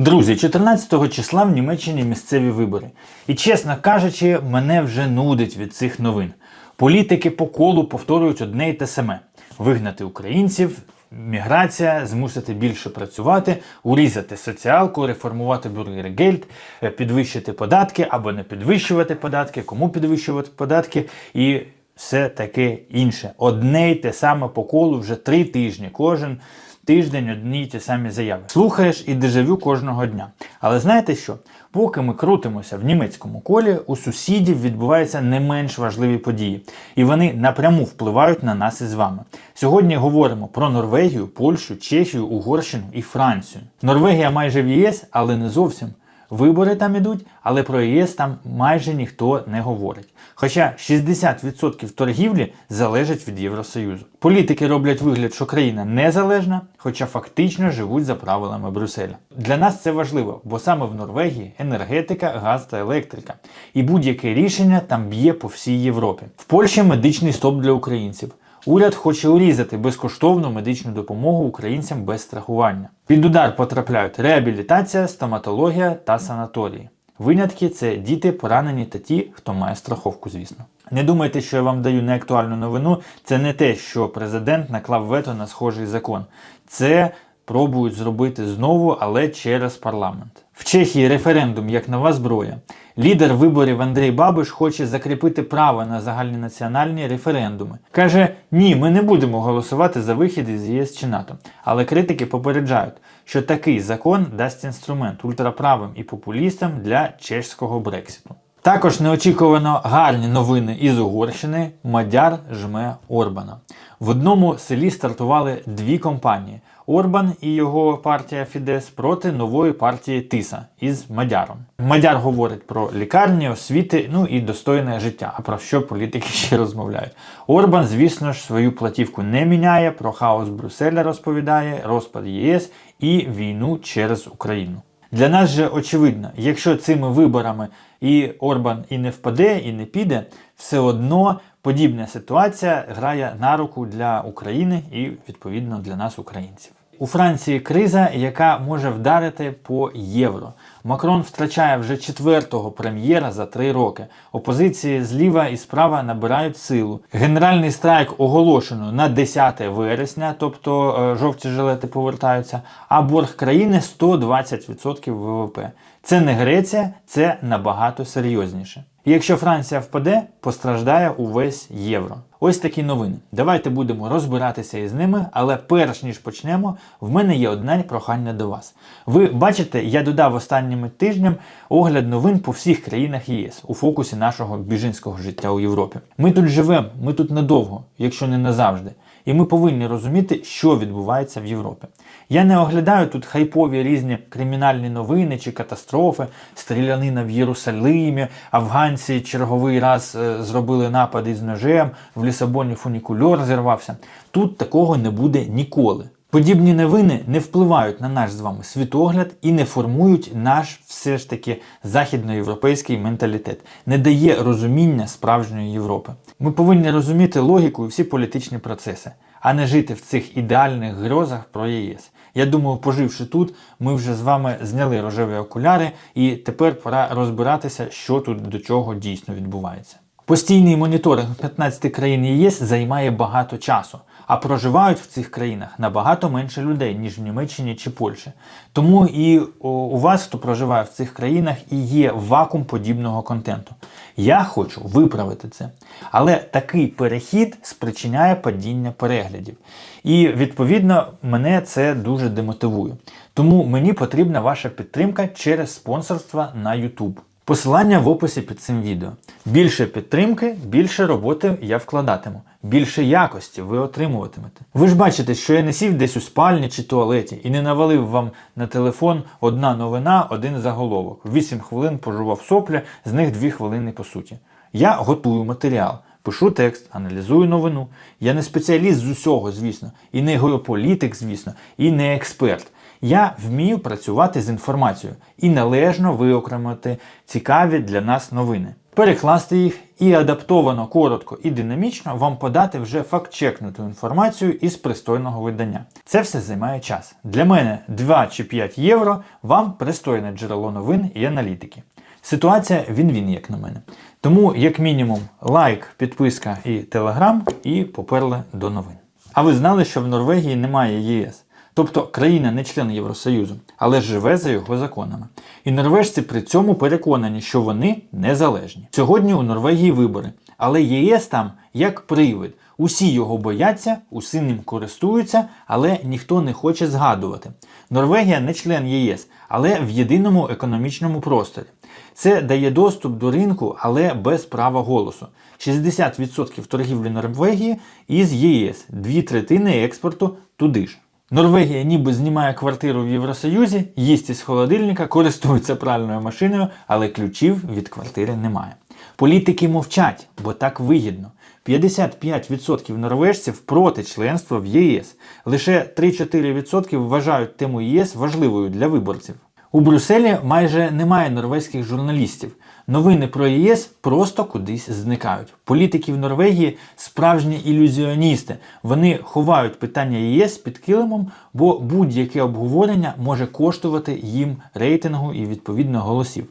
Друзі, 14 числа в Німеччині місцеві вибори. І чесно кажучи, мене вже нудить від цих новин. Політики по колу повторюють одне й те саме: вигнати українців, міграція, змусити більше працювати, урізати соціалку, реформувати бюргергельд, е, підвищити податки або не підвищувати податки, кому підвищувати податки і все таке інше. Одне й те саме по колу вже три тижні. Кожен тиждень одні й ті самі заяви. Слухаєш і дежавю кожного дня. Але знаєте що? Поки ми крутимося в німецькому колі, у сусідів відбуваються не менш важливі події, і вони напряму впливають на нас із вами. Сьогодні говоримо про Норвегію, Польщу, Чехію, Угорщину і Францію. Норвегія майже в ЄС, але не зовсім. Вибори там ідуть, але про ЄС там майже ніхто не говорить. Хоча 60% торгівлі залежить від Євросоюзу. Політики роблять вигляд, що країна незалежна, хоча фактично живуть за правилами Брюсселя. Для нас це важливо, бо саме в Норвегії енергетика, газ та електрика. І будь-яке рішення там б'є по всій Європі. В Польщі медичний стоп для українців. Уряд хоче урізати безкоштовну медичну допомогу українцям без страхування. Під удар потрапляють реабілітація, стоматологія та санаторії. Винятки це діти, поранені та ті, хто має страховку, звісно. Не думайте, що я вам даю неактуальну новину. Це не те, що президент наклав вето на схожий закон. Це пробують зробити знову, але через парламент. В Чехії референдум як нова зброя. Лідер виборів Андрій Бабиш хоче закріпити право на загальнонаціональні референдуми. Каже: ні, ми не будемо голосувати за вихід із ЄС чи НАТО. Але критики попереджають, що такий закон дасть інструмент ультраправим і популістам для чеського Брекситу. Також неочікувано гарні новини із Угорщини. Мадяр жме Орбана. В одному селі стартували дві компанії: Орбан і його партія Фідес проти нової партії Тиса із Мадяром. Мадяр говорить про лікарні, освіти, ну і достойне життя. А про що політики ще розмовляють? Орбан, звісно ж, свою платівку не міняє. Про хаос Брюсселя розповідає, розпад ЄС і війну через Україну. Для нас же очевидно, якщо цими виборами і Орбан і не впаде, і не піде, все одно подібна ситуація грає на руку для України і відповідно для нас, українців. У Франції криза, яка може вдарити по євро. Макрон втрачає вже четвертого прем'єра за три роки. Опозиції зліва і справа набирають силу. Генеральний страйк оголошено на 10 вересня, тобто е, жовті жилети повертаються. А борг країни 120% ВВП. Це не Греція, це набагато серйозніше. І якщо Франція впаде, постраждає увесь євро. Ось такі новини. Давайте будемо розбиратися із ними, але перш ніж почнемо, в мене є одне прохання до вас. Ви бачите, я додав останніми тижням огляд новин по всіх країнах ЄС у фокусі нашого біженського життя у Європі. Ми тут живемо, ми тут надовго, якщо не назавжди. І ми повинні розуміти, що відбувається в Європі. Я не оглядаю тут хайпові різні кримінальні новини чи катастрофи, стрілянина в Єрусалимі, афганці черговий раз е, зробили напад із ножем, в Лісабоні фунікульор зірвався. Тут такого не буде ніколи. Подібні новини не впливають на наш з вами світогляд і не формують наш все ж таки західноєвропейський менталітет, не дає розуміння справжньої Європи. Ми повинні розуміти логіку і всі політичні процеси, а не жити в цих ідеальних грозах про ЄС. Я думаю, поживши тут, ми вже з вами зняли рожеві окуляри, і тепер пора розбиратися, що тут до чого дійсно відбувається. Постійний моніторинг 15 країн ЄС займає багато часу, а проживають в цих країнах набагато менше людей, ніж в Німеччині чи Польщі. Тому і у вас, хто проживає в цих країнах, і є вакуум подібного контенту. Я хочу виправити це. Але такий перехід спричиняє падіння переглядів. І відповідно мене це дуже демотивує. Тому мені потрібна ваша підтримка через спонсорство на YouTube. Посилання в описі під цим відео. Більше підтримки, більше роботи я вкладатиму, більше якості ви отримуватимете. Ви ж бачите, що я не сів десь у спальні чи туалеті і не навалив вам на телефон одна новина, один заголовок. 8 хвилин пожував сопля, з них 2 хвилини по суті. Я готую матеріал. Пишу текст, аналізую новину. Я не спеціаліст з усього, звісно, і не геополітик, звісно, і не експерт. Я вмію працювати з інформацією і належно виокремити цікаві для нас новини, перекласти їх і адаптовано коротко і динамічно вам подати вже факт-чекнуту інформацію із пристойного видання. Це все займає час. Для мене 2 чи 5 євро вам пристойне джерело новин і аналітики. Ситуація він-він, як на мене. Тому, як мінімум, лайк, підписка і телеграм, і поперли до новин. А ви знали, що в Норвегії немає ЄС? Тобто країна не член Євросоюзу, але живе за його законами. І норвежці при цьому переконані, що вони незалежні. Сьогодні у Норвегії вибори, але ЄС там як привид. Усі його бояться, усі ним користуються, але ніхто не хоче згадувати. Норвегія не член ЄС, але в єдиному економічному просторі. Це дає доступ до ринку, але без права голосу. 60% торгівлі Норвегії із ЄС, дві третини експорту туди ж. Норвегія ніби знімає квартиру в Євросоюзі, їсть із холодильника, користується пральною машиною, але ключів від квартири немає. Політики мовчать, бо так вигідно. 55% норвежців проти членства в ЄС. Лише 3-4% вважають тему ЄС важливою для виборців. У Брюсселі майже немає норвезьких журналістів. Новини про ЄС просто кудись зникають. Політики в Норвегії справжні ілюзіоністи. Вони ховають питання ЄС під килимом, бо будь-яке обговорення може коштувати їм рейтингу і відповідно голосів.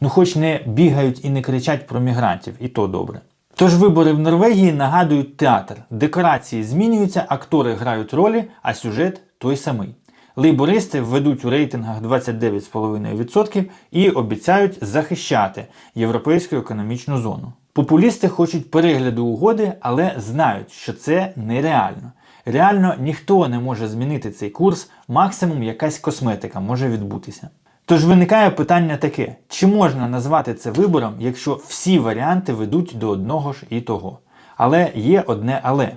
Ну, хоч не бігають і не кричать про мігрантів, і то добре. Тож вибори в Норвегії нагадують театр. Декорації змінюються, актори грають ролі, а сюжет той самий. Лейбористи введуть у рейтингах 29,5% і обіцяють захищати європейську економічну зону. Популісти хочуть перегляду угоди, але знають, що це нереально. Реально ніхто не може змінити цей курс, максимум якась косметика може відбутися. Тож виникає питання таке: чи можна назвати це вибором, якщо всі варіанти ведуть до одного ж і того? Але є одне але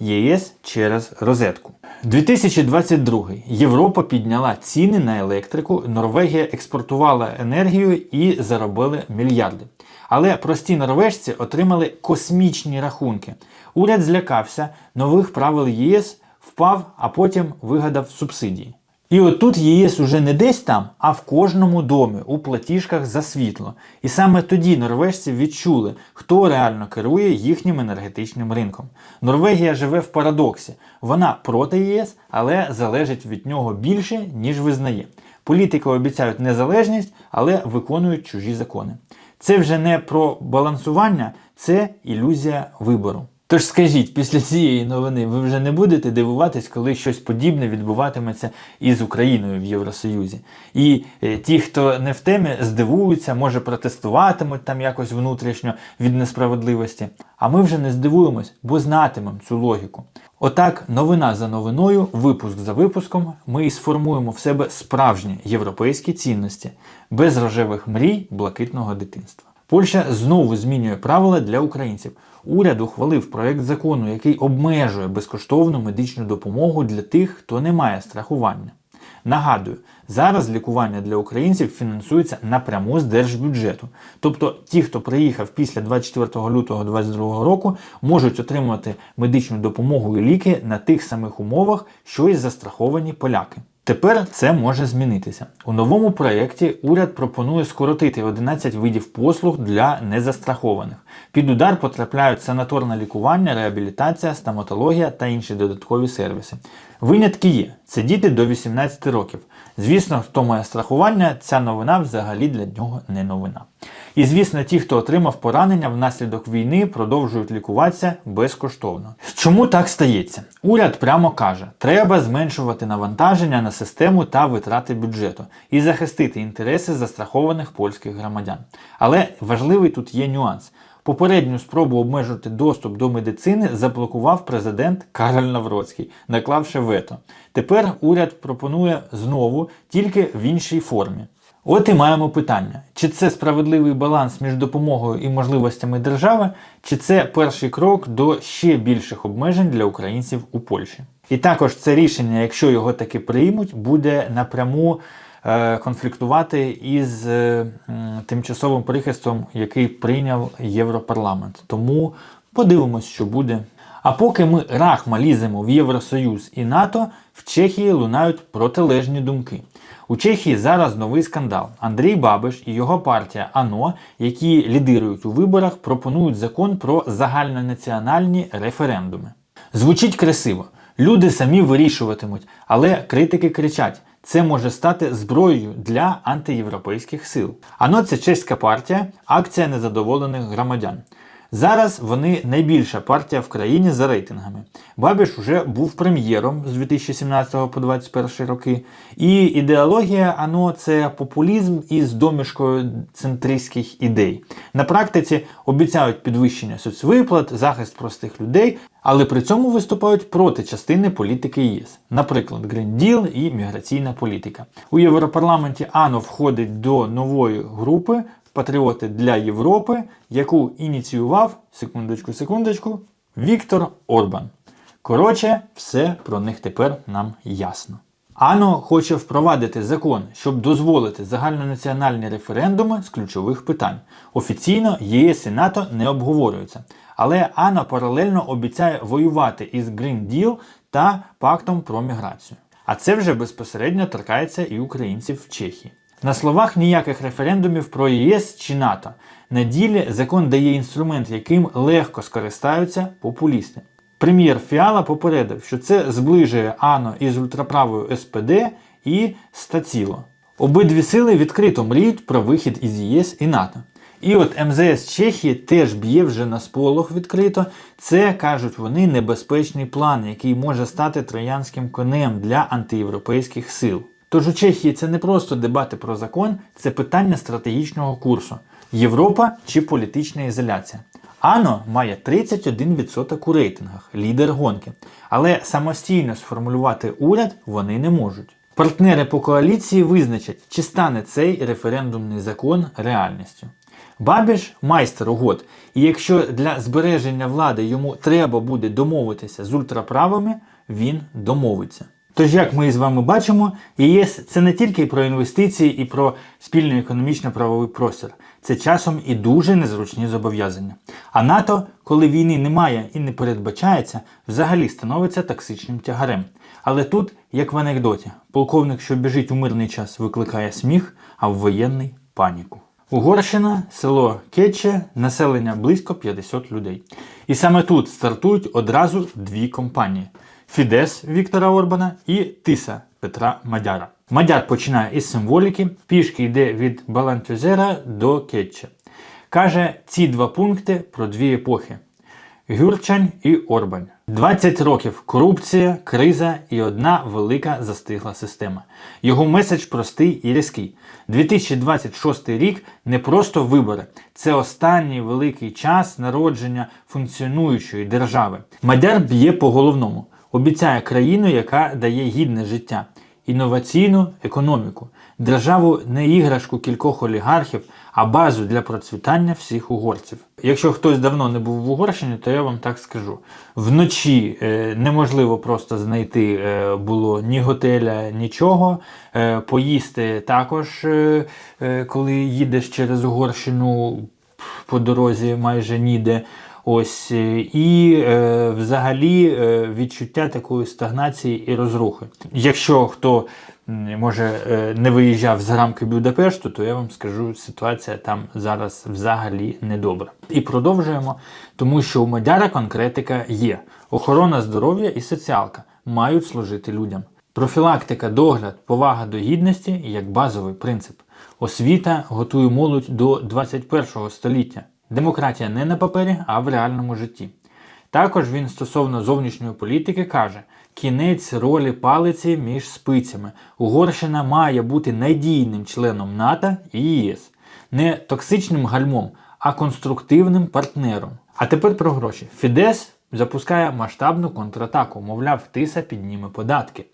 ЄС через розетку. 2022. Європа підняла ціни на електрику, Норвегія експортувала енергію і заробили мільярди. Але прості норвежці отримали космічні рахунки. Уряд злякався, нових правил ЄС впав, а потім вигадав субсидії. І отут ЄС уже не десь там, а в кожному домі у платіжках за світло. І саме тоді норвежці відчули, хто реально керує їхнім енергетичним ринком. Норвегія живе в парадоксі. Вона проти ЄС, але залежить від нього більше, ніж визнає. Політики обіцяють незалежність, але виконують чужі закони. Це вже не про балансування, це ілюзія вибору. Тож скажіть, після цієї новини ви вже не будете дивуватись, коли щось подібне відбуватиметься із Україною в Євросоюзі. І е, ті, хто не в темі, здивуються, може протестуватимуть там якось внутрішньо від несправедливості. А ми вже не здивуємось, бо знатимемо цю логіку. Отак, новина за новиною, випуск за випуском, ми і сформуємо в себе справжні європейські цінності, без рожевих мрій блакитного дитинства. Польща знову змінює правила для українців. Уряд ухвалив проект закону, який обмежує безкоштовну медичну допомогу для тих, хто не має страхування. Нагадую, зараз лікування для українців фінансується напряму з держбюджету. Тобто ті, хто приїхав після 24 лютого 2022 року, можуть отримувати медичну допомогу і ліки на тих самих умовах, що й застраховані поляки. Тепер це може змінитися. У новому проєкті уряд пропонує скоротити 11 видів послуг для незастрахованих. Під удар потрапляють санаторне лікування, реабілітація, стоматологія та інші додаткові сервіси. Винятки є: це діти до 18 років. Звісно, хто має страхування, ця новина взагалі для нього не новина. І звісно, ті, хто отримав поранення внаслідок війни, продовжують лікуватися безкоштовно. Чому так стається? Уряд прямо каже, треба зменшувати навантаження на систему та витрати бюджету і захистити інтереси застрахованих польських громадян. Але важливий тут є нюанс. Попередню спробу обмежити доступ до медицини заблокував президент Кароль Навроцький, наклавши вето. Тепер уряд пропонує знову, тільки в іншій формі. От і маємо питання: чи це справедливий баланс між допомогою і можливостями держави, чи це перший крок до ще більших обмежень для українців у Польщі? І також це рішення, якщо його таки приймуть, буде напряму е, конфліктувати із е, тимчасовим прихистом, який прийняв Європарламент. Тому подивимось, що буде. А поки ми рахма ліземо в Євросоюз і НАТО, в Чехії лунають протилежні думки. У Чехії зараз новий скандал. Андрій Бабиш і його партія АНО, які лідирують у виборах, пропонують закон про загальнонаціональні референдуми. Звучить красиво. Люди самі вирішуватимуть, але критики кричать: це може стати зброєю для антиєвропейських сил. АНО це чеська партія, акція незадоволених громадян. Зараз вони найбільша партія в країні за рейтингами. Бабіш вже був прем'єром з 2017 по 2021 роки. І ідеологія ано це популізм із домішкою центристських ідей. На практиці обіцяють підвищення соцвиплат, захист простих людей, але при цьому виступають проти частини політики ЄС, наприклад, Deal і міграційна політика. У Європарламенті ANO входить до нової групи Патріоти для Європи, яку ініціював секундочку, секундочку, Віктор Орбан. Коротше, все про них тепер нам ясно. АНО хоче впровадити закон, щоб дозволити загальнонаціональні референдуми з ключових питань. Офіційно ЄС і НАТО не обговорюються. Але АНО паралельно обіцяє воювати із Green Deal та пактом про міграцію. А це вже безпосередньо торкається і українців в Чехії. На словах ніяких референдумів про ЄС чи НАТО. На ділі закон дає інструмент, яким легко скористаються популісти. Прем'єр Фіала попередив, що це зближує АНО із ультраправою СПД і Стаціло. Обидві сили відкрито мріють про вихід із ЄС і НАТО. І от МЗС Чехії теж б'є вже на сполох відкрито. Це кажуть вони небезпечний план, який може стати троянським конем для антиєвропейських сил. Тож у Чехії це не просто дебати про закон, це питання стратегічного курсу: Європа чи політична ізоляція. АНО має 31% у рейтингах, лідер гонки. Але самостійно сформулювати уряд вони не можуть. Партнери по коаліції визначать, чи стане цей референдумний закон реальністю. Бабіш майстер угод, і якщо для збереження влади йому треба буде домовитися з ультраправими, він домовиться. Тож, як ми з вами бачимо, ЄС це не тільки про інвестиції і про спільний економічно-правовий простір, це часом і дуже незручні зобов'язання. А НАТО, коли війни немає і не передбачається, взагалі становиться токсичним тягарем. Але тут, як в анекдоті, полковник, що біжить у мирний час, викликає сміх, а в воєнний паніку. Угорщина, село Кетче, населення близько 50 людей. І саме тут стартують одразу дві компанії: Фідес Віктора Орбана і Тиса Петра Мадяра. Мадяр починає із символіки, пішки йде від Балантюзера до Кетче. Каже, ці два пункти про дві епохи. Гюрчань і Орбань. 20 років корупція, криза і одна велика застигла система. Його меседж простий і різкий. 2026 рік не просто вибори, це останній великий час народження функціонуючої держави. Мадяр б'є по головному, обіцяє країну, яка дає гідне життя, інноваційну економіку, державу не іграшку кількох олігархів, а базу для процвітання всіх угорців. Якщо хтось давно не був в Угорщині, то я вам так скажу: вночі е, неможливо просто знайти е, було ні готеля, нічого. Е, поїсти також, е, е, коли їдеш через Угорщину по дорозі майже ніде. Ось е, і е, взагалі е, відчуття такої стагнації і розрухи. Якщо хто може е, не виїжджав за рамки Будапешту, то я вам скажу, ситуація там зараз взагалі недобра. І продовжуємо, тому що у Мадяра конкретика є: охорона здоров'я і соціалка мають служити людям. Профілактика, догляд, повага до гідності як базовий принцип. Освіта готує молодь до 21 століття. Демократія не на папері, а в реальному житті. Також він стосовно зовнішньої політики каже: кінець ролі палиці між спицями. Угорщина має бути надійним членом НАТО і ЄС, не токсичним гальмом, а конструктивним партнером. А тепер про гроші. Фідес запускає масштабну контратаку, мовляв, тиса підніме податки.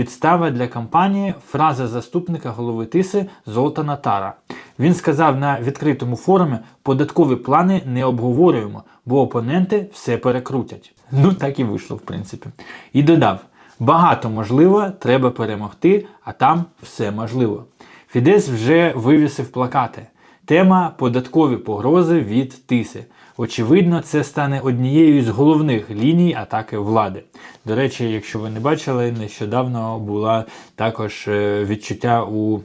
Підстава для кампанії фраза заступника голови Тиси Золтана Тара. Він сказав на відкритому форумі: податкові плани не обговорюємо, бо опоненти все перекрутять. Ну так і вийшло, в принципі. І додав: багато можливо, треба перемогти, а там все можливо. Фідес вже вивісив плакати. Тема податкові погрози від тиси. Очевидно, це стане однією з головних ліній атаки влади. До речі, якщо ви не бачили, нещодавно була також е, відчуття у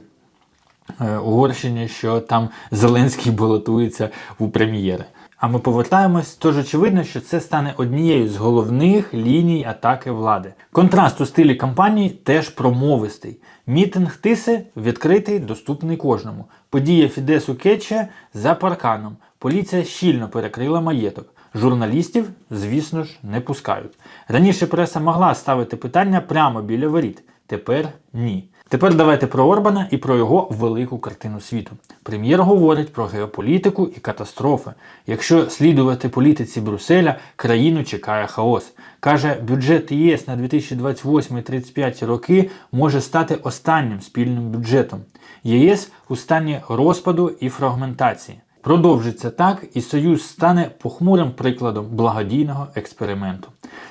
е, Угорщині, що там Зеленський балотується у прем'єри. А ми повертаємось, тож очевидно, що це стане однією з головних ліній атаки влади. Контраст у стилі кампанії теж промовистий. Мітинг тиси відкритий, доступний кожному. Подія Фідесу Кетче за парканом. Поліція щільно перекрила маєток. Журналістів, звісно ж, не пускають. Раніше преса могла ставити питання прямо біля воріт. Тепер ні. Тепер давайте про Орбана і про його велику картину світу. Прем'єр говорить про геополітику і катастрофи. Якщо слідувати політиці Брюсселя, країну чекає хаос. Каже, бюджет ЄС на 2028-35 роки може стати останнім спільним бюджетом. ЄС у стані розпаду і фрагментації. Продовжиться так, і Союз стане похмурим прикладом благодійного експерименту.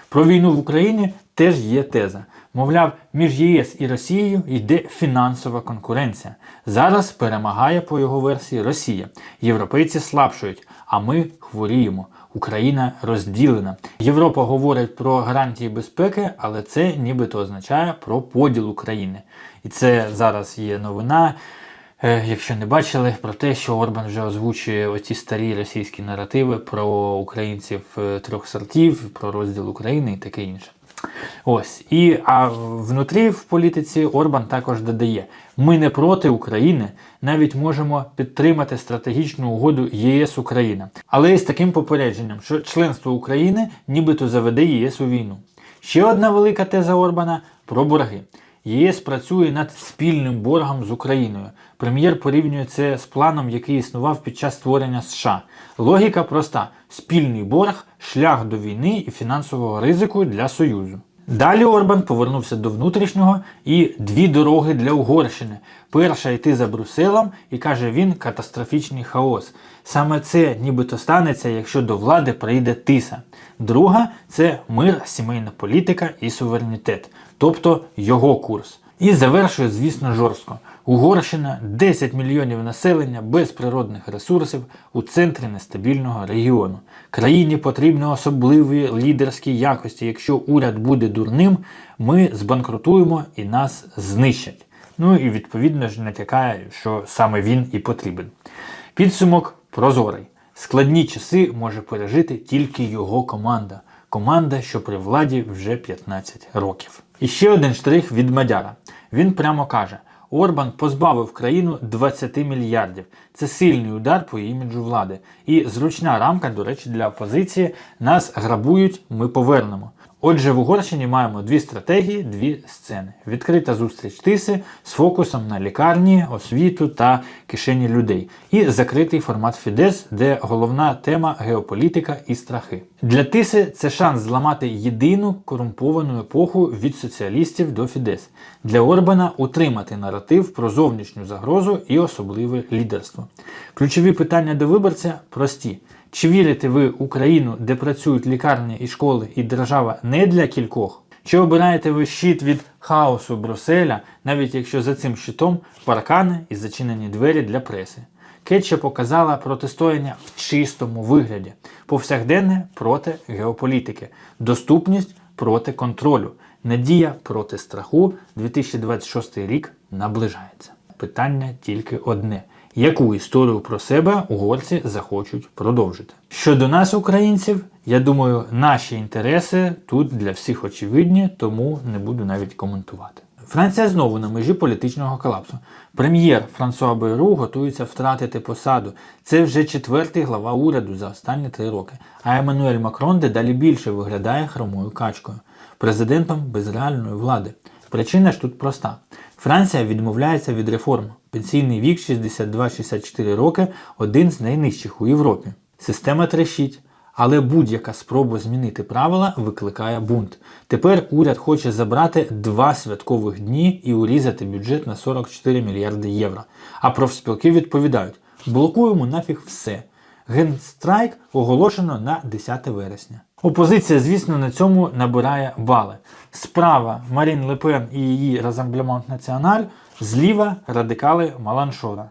Про війну в Україні теж є теза. Мовляв, між ЄС і Росією йде фінансова конкуренція. Зараз перемагає по його версії Росія. Європейці слабшують, а ми хворіємо. Україна розділена. Європа говорить про гарантії безпеки, але це нібито означає про поділ України. І це зараз є новина. Е, Якщо не бачили про те, що Орбан вже озвучує оці старі російські наративи про українців е, трьох сортів, про розділ України і таке інше. Ось і а внутрі в політиці Орбан також додає: ми не проти України, навіть можемо підтримати стратегічну угоду ЄС Україна, але із таким попередженням, що членство України нібито заведе ЄС у війну. Ще одна велика теза Орбана про борги. ЄС працює над спільним боргом з Україною. Прем'єр порівнює це з планом, який існував під час створення США. Логіка проста: спільний борг, шлях до війни і фінансового ризику для Союзу. Далі Орбан повернувся до внутрішнього і дві дороги для Угорщини. Перша йти за Брюсселем, і каже він катастрофічний хаос. Саме це нібито станеться, якщо до влади прийде тиса. Друга це мир, сімейна політика і суверенітет, тобто його курс. І завершує, звісно, жорстко. Угорщина 10 мільйонів населення без природних ресурсів у центрі нестабільного регіону. Країні потрібні особливі лідерські якості. Якщо уряд буде дурним, ми збанкрутуємо і нас знищать. Ну і відповідно ж натякає, що саме він і потрібен. Підсумок прозорий. Складні часи може пережити тільки його команда. Команда, що при владі вже 15 років. І ще один штрих від Мадяра. Він прямо каже: Орбан позбавив країну 20 мільярдів. Це сильний удар по іміджу влади. І зручна рамка, до речі, для опозиції. Нас грабують, ми повернемо. Отже, в Угорщині маємо дві стратегії, дві сцени. Відкрита зустріч тиси з фокусом на лікарні, освіту та кишені людей. І закритий формат Фідес, де головна тема геополітика і страхи. Для тиси це шанс зламати єдину корумповану епоху від соціалістів до Фідес. Для Орбана утримати наратив про зовнішню загрозу і особливе лідерство. Ключові питання до виборця прості. Чи вірите ви Україну, де працюють лікарні і школи, і держава не для кількох? Чи обираєте ви щит від хаосу Брюсселя, навіть якщо за цим щитом паркани і зачинені двері для преси? Кетча показала протистояння в чистому вигляді, повсякденне проти геополітики, доступність проти контролю, надія проти страху. 2026 рік наближається. Питання тільки одне: яку історію про себе угорці захочуть продовжити? Щодо нас, українців, я думаю, наші інтереси тут для всіх очевидні, тому не буду навіть коментувати. Франція знову на межі політичного колапсу. Прем'єр Франсуа Бейру готується втратити посаду. Це вже четвертий глава уряду за останні три роки. А Еммануель Макрон дедалі більше виглядає хромою качкою, президентом без реальної влади. Причина ж тут проста: Франція відмовляється від реформ. Пенсійний вік 62-64 роки один з найнижчих у Європі. Система трещить. Але будь-яка спроба змінити правила викликає бунт. Тепер уряд хоче забрати два святкових дні і урізати бюджет на 44 мільярди євро. А профспілки відповідають: блокуємо нафіг все. Генстрайк оголошено на 10 вересня. Опозиція, звісно, на цьому набирає бали. Справа Марін Лепен і її Розамблемент Національ, зліва радикали Маланшора.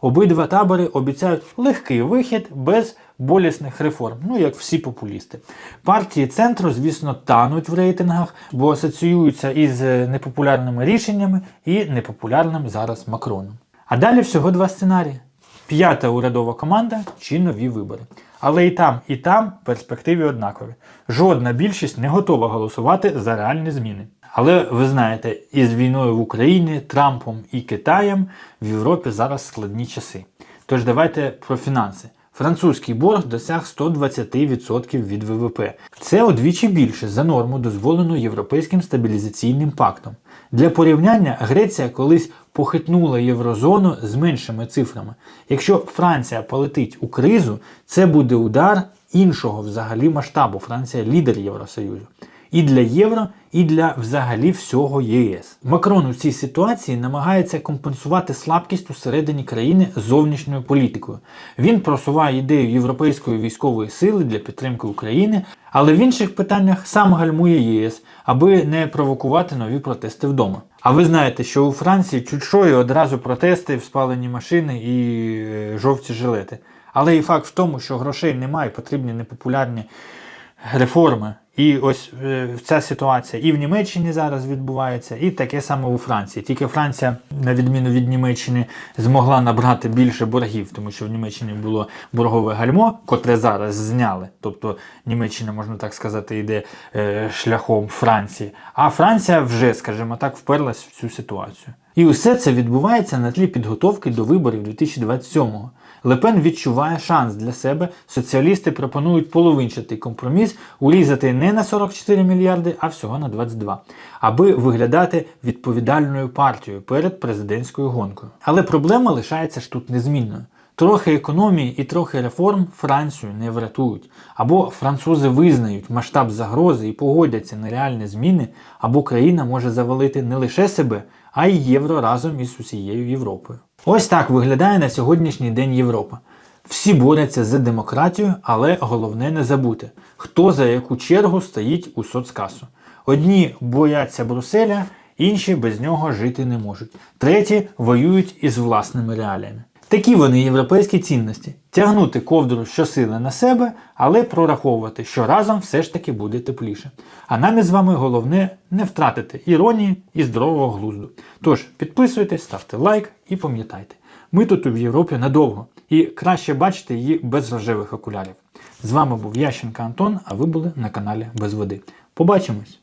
Обидва табори обіцяють легкий вихід без болісних реформ, ну як всі популісти. Партії центру, звісно, тануть в рейтингах, бо асоціюються із е, непопулярними рішеннями і непопулярним зараз Макроном. А далі всього два сценарії: п'ята урядова команда чи нові вибори. Але і там, і там перспективи однакові. Жодна більшість не готова голосувати за реальні зміни. Але ви знаєте, із війною в Україні, Трампом і Китаєм в Європі зараз складні часи. Тож давайте про фінанси. Французький борг досяг 120% від ВВП. Це удвічі більше за норму, дозволену Європейським стабілізаційним пактом. Для порівняння Греція колись похитнула єврозону з меншими цифрами. Якщо Франція полетить у кризу, це буде удар іншого взагалі масштабу. Франція лідер Євросоюзу. І для євро, і для взагалі всього ЄС. Макрон у цій ситуації намагається компенсувати слабкість усередині країни зовнішньою політикою. Він просуває ідею європейської військової сили для підтримки України, але в інших питаннях сам гальмує ЄС, аби не провокувати нові протести вдома. А ви знаєте, що у Франції чуть одразу протести, спалені машини і е, жовті жилети. Але і факт в тому, що грошей немає, потрібні непопулярні реформи. І ось е, ця ситуація і в Німеччині зараз відбувається, і таке саме у Франції. Тільки Франція, на відміну від Німеччини, змогла набрати більше боргів, тому що в Німеччині було боргове гальмо, котре зараз зняли. Тобто Німеччина, можна так сказати, йде е, шляхом Франції. А Франція вже, скажімо так, вперлась в цю ситуацію. І усе це відбувається на тлі підготовки до виборів 2027-го. Лепен відчуває шанс для себе. Соціалісти пропонують половинчатий компроміс урізати не на 44 мільярди, а всього на 22, аби виглядати відповідальною партією перед президентською гонкою. Але проблема лишається ж тут незмінною. Трохи економії і трохи реформ Францію не врятують. Або французи визнають масштаб загрози і погодяться на реальні зміни, або країна може завалити не лише себе, а й євро разом із усією Європою. Ось так виглядає на сьогоднішній день Європа. Всі борються за демократію, але головне не забути, хто за яку чергу стоїть у соцкасу. Одні бояться Брюсселя, інші без нього жити не можуть. Треті воюють із власними реаліями. Такі вони європейські цінності: тягнути ковдру щосили на себе, але прораховувати, що разом все ж таки буде тепліше. А нам із вами головне не втратити іронії і здорового глузду. Тож підписуйтесь, ставте лайк і пам'ятайте, ми тут у Європі надовго, і краще бачити її без рожевих окулярів. З вами був Ященка Антон, а ви були на каналі Без Води. Побачимось!